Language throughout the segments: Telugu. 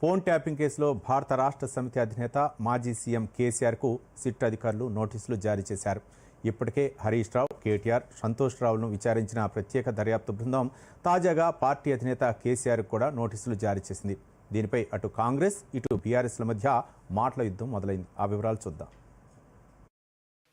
ఫోన్ ట్యాపింగ్ కేసులో భారత రాష్ట్ర సమితి అధినేత మాజీ సీఎం కేసీఆర్కు సిట్ అధికారులు నోటీసులు జారీ చేశారు. ఇప్పటికే హరీష్ రావు కేటీఆర్ సంతోష్ రావులను విచారించిన ప్రత్యేక దర్యాప్తు బృందం తాజాగా పార్టీ అధినేత కేసీఆర్ కూడా నోటీసులు జారీ చేసింది. దీనిపై అటు కాంగ్రెస్ ఇటు బీఆర్ఎస్ల మధ్య మాటల యుద్ధం మొదలైంది. ఆ వివరాలు చూద్దాం.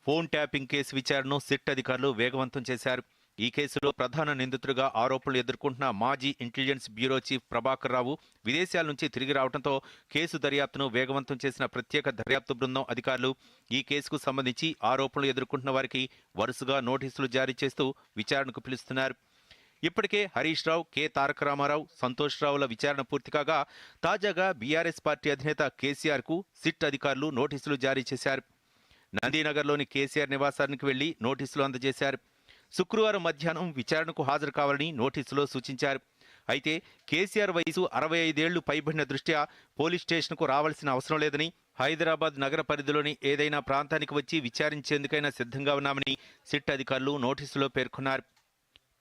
ఫోన్ ట్యాపింగ్ కేసు విచారణను సిట్ అధికారులు వేగవంతం చేశారు. ఈ కేసులో ప్రధాన నిందితుడిగా ఆరోపణలు ఎదుర్కొంటున్న మాజీ intelligence bureau chief Prabhakar Rao విదేశాల నుంచి తిరిగి రావడంతో కేసు దర్యాప్తును వేగవంతం చేసిన ప్రత్యేక దర్యాప్తు బృందం అధికారులు ఈ కేసుకు సంబంధించి ఆరోపణలు ఎదుర్కొంటున్న వారికి వరుసగా నోటీసులు జారీ చేస్తూ విచారణకు పిలుస్తున్నారు. ఇప్పటికే హరీష్ రావు కె. తారక రామారావు సంతోష్ రావుల విచారణ పూర్తి కాగా తాజాగా బీఆర్ఎస్ పార్టీ అధినేత కేసీఆర్కు సిట్ అధికారులు నోటీసులు జారీ చేశారు. నందీనగర్లోని కేసీఆర్ నివాసానికి వెళ్ళి నోటీసులు అందజేశారు. శుక్రవారం మధ్యాహ్నం విచారణకు హాజరు కావాలని నోటీసులో సూచించారు. అయితే కేసీఆర్ వయసు అరవై ఐదేళ్ళు పైబడిన దృష్ట్యా పోలీస్ స్టేషన్కు రావాల్సిన అవసరం లేదని హైదరాబాద్ నగర పరిధిలోని ఏదైనా ప్రాంతానికి వచ్చి విచారించేందుకైనా సిద్ధంగా ఉన్నామని సిట్ అధికారులు నోటీసులో పేర్కొన్నారు.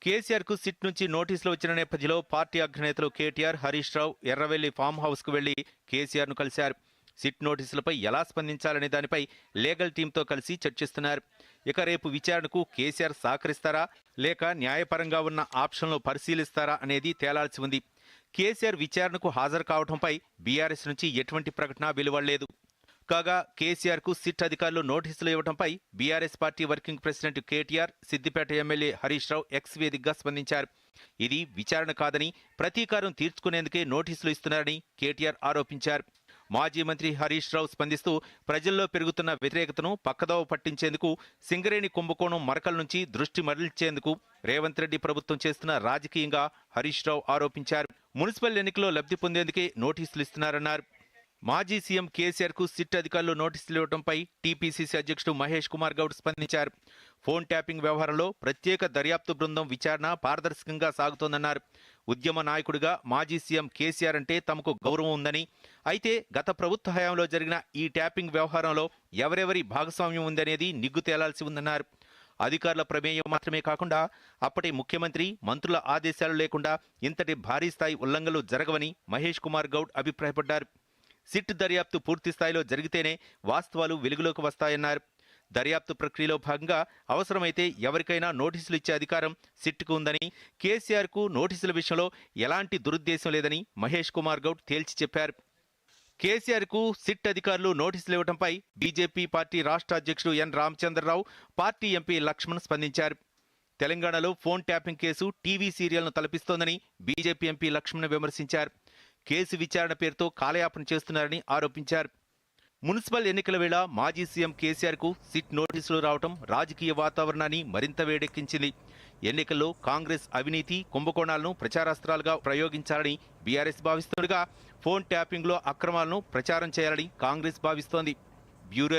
కేసీఆర్కు సిట్ నుంచి నోటీసులు వచ్చిన నేపథ్యంలో పార్టీ అగ్రనేతలు కేటీఆర్ హరీష్ రావు ఎర్రవెల్లి ఫామ్ హౌస్కు వెళ్ళి కేసీఆర్ను కలిశారు. సిట్ నోటీసులపై ఎలా స్పందించాలనే దానిపై లీగల్ టీంతో కలిసి చర్చిస్తున్నారు. ఇక రేపు విచారణకు కేసీఆర్ సహకరిస్తారా? లేక న్యాయపరంగా ఉన్న ఆప్షన్లు పరిశీలిస్తారా అనేది తేలాల్సి ఉంది. కేసీఆర్ విచారణకు హాజరు కావడంపై బీఆర్ఎస్ నుంచి ఎటువంటి ప్రకటన వెలువడలేదు. కాగా కేసీఆర్కు సిట్ అధికారులు నోటీసులు ఇవ్వడంపై BRS party working president KTR Siddipet MLA Harish Rao X వేదికగా స్పందించారు. ఇది విచారణ కాదని ప్రతీకారం తీర్చుకునేందుకే నోటీసులు ఇస్తున్నారని కేటీఆర్ ఆరోపించారు. మాజీ మంత్రి హరీష్ రావు స్పందిస్తూ ప్రజల్లో పెరుగుతున్న వ్యతిరేకతను పక్కదోవ పట్టించేందుకు సింగరేణి కుంభకోణం మరకల నుంచి దృష్టి మరల్చేందుకు రేవంత్ రెడ్డి ప్రభుత్వం చేస్తున్న రాజకీయంగా హరీష్ రావు ఆరోపించారు. మున్సిపల్ ఎన్నికల్లో లబ్ధి పొందేందుకే నోటీసులు ఇస్తున్నారన్నారు. మాజీ సీఎం కేసీఆర్కు సిట్ అధికారులు నోటీసులు ఇవ్వడంపై టీపీసీసీ అధ్యక్షుడు మహేష్ కుమార్ గౌడ్ స్పందించారు. ఫోన్ ట్యాపింగ్ వ్యవహారంలో ప్రత్యేక దర్యాప్తు బృందం విచారణ పారదర్శకంగా సాగుతోందన్నారు. ఉద్యమ నాయకుడిగా మాజీ సీఎం కేసీఆర్ అంటే తమకు గౌరవం ఉందని. అయితే గత ప్రభుత్వ హయాంలో జరిగిన ఈ ట్యాపింగ్ వ్యవహారంలో ఎవరెవరి భాగస్వామ్యం ఉందనేది నిగ్గు తేలాల్సి ఉందన్నారు. అధికారుల ప్రమేయం మాత్రమే కాకుండా అప్పటి ముఖ్యమంత్రి మంత్రుల ఆదేశాలు లేకుండా ఇంతటి భారీ స్థాయి ఉల్లంఘనలు జరగవని మహేష్ కుమార్ గౌడ్ అభిప్రాయపడ్డారు. సిట్ దర్యాప్తు పూర్తి స్థాయిలో జరిగితేనే వాస్తవాలు వెలుగులోకి వస్తాయన్నారు. దర్యాప్తు ప్రక్రియలో భాగంగా అవసరమైతే ఎవరికైనా నోటీసులు ఇచ్చే అధికారం సిట్కు ఉందని కేసీఆర్కు నోటీసుల విషయంలో ఎలాంటి దురుద్దేశం లేదని మహేష్ కుమార్ గౌడ్ తేల్చి చెప్పారు. కేసీఆర్కు సిట్ అధికారులు నోటీసులు ఇవ్వడంపై బీజేపీ పార్టీ రాష్ట్ర అధ్యక్షుడు N Ramachandrarao party MP Lakshman స్పందించారు. తెలంగాణలో ఫోన్ ట్యాపింగ్ కేసు టీవీ సీరియల్ను తలపిస్తోందని బీజేపీ ఎంపీ లక్ష్మణ్ విమర్శించారు. కేసు విచారణ పేరుతో కాలయాపన చేస్తున్నారని ఆరోపించారు. మున్సిపల్ ఎన్నికల వేళ మాజీ సీఎం కేసీఆర్కు సిట్ నోటీసులు రావడం రాజకీయ వాతావరణాన్ని మరింత వేడెక్కించింది. ఎన్నికల్లో కాంగ్రెస్ అవినీతి కుంభకోణాలను ప్రచారాస్త్రాలుగా ప్రయోగించాలని బీఆర్ఎస్ భావిస్తుండగా ఫోన్ ట్యాపింగ్లో అక్రమాలను ప్రచారం చేయాలని కాంగ్రెస్ భావిస్తోంది. బ్యూరో